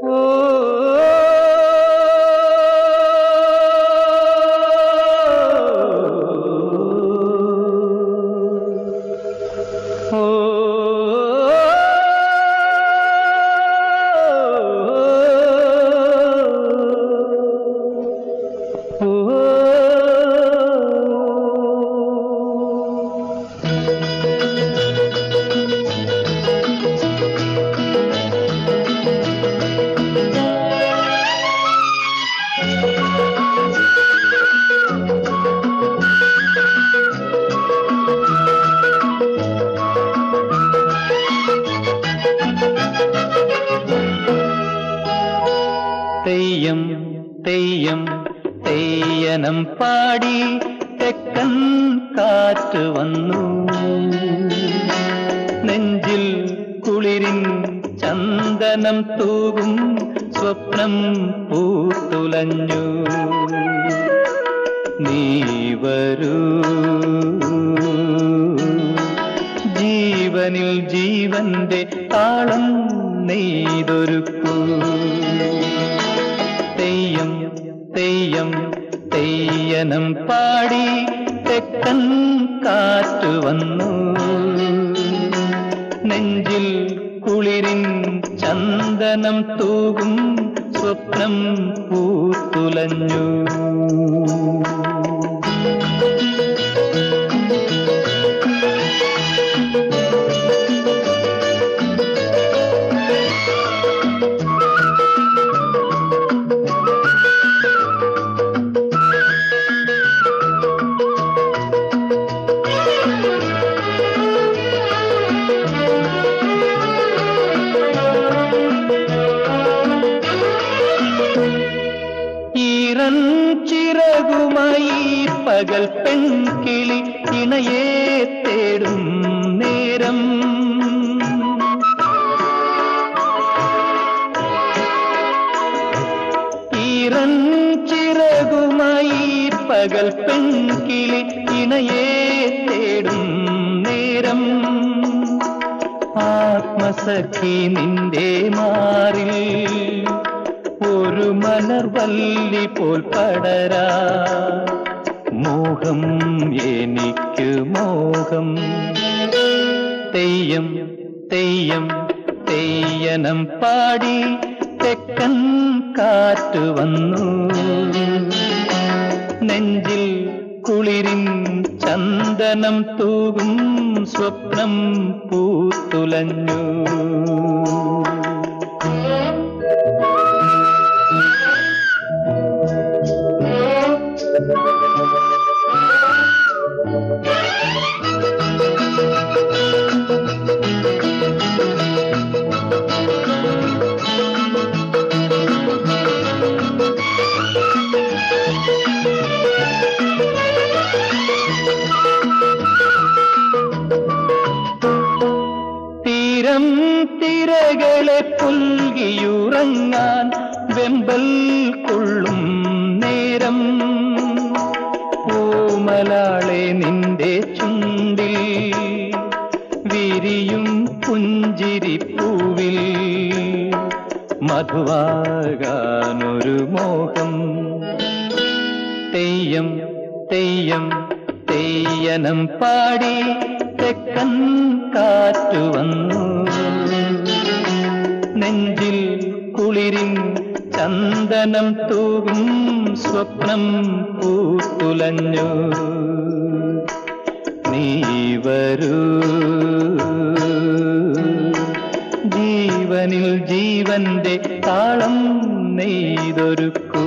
തെയ്യം തെയ്യനം പാടി തെക്കൻ കാറ്റ് വന്നു. നെഞ്ചിൽ കുളിരിൻ ചന്ദനം തൂകും സ്വപ്നം പൂത്തുലഞ്ഞു. നീ വരൂ. ജീവനിൽ ജീവന്റെ താളം നെയ്തൊരുക്കൂ. കാറ്റ് വന്നു. നെഞ്ചിൽ കുളിരിൻ ചന്ദനം തൂകും സ്വപ്നം പൂത്തുലഞ്ഞു. പകൽ പെൺകിളി ഇണയെ തേടും നേരം. ഈറൻ ചിറകുമായി പകൽ പെൺകിളി ഇണയെ തേടും നേരം. ആത്മസഖി നിന്റെ മാറിൽ ഒരു മലർവല്ലി പോൽ പടരാ. മോഹം എനിക്ക് മോഹം. തെയ്യം തെയ്യം തെയ്യനം പാടി തെക്കൻ കാറ്റ് വന്നു. നെഞ്ചിൽ കുളിരിൻ ചന്ദനം തൂകും സ്വപ്നം പൂത്തുലഞ്ഞു. തിരകളെ പുൽകിയുറങ്ങാൻ വെമ്പൽ കൊള്ളും നേരം. പൂമലാളെ നിന്റെ ചുണ്ടിൽ വിരിയും പുഞ്ചിരിപ്പൂവിൽ മധുവാകാനൊരു മോഹം. തെയ്യം തെയ്യം തെയ്യനം പാടി തെക്കൻ കാറ്റു വന്നു ചന്ദനം തൂകും സ്വപ്നം പൂത്തുലഞ്ഞു. നീ വരൂ. ജീവനിൽ ജീവന്റെ താളം നെയ്തൊരുക്കൂ.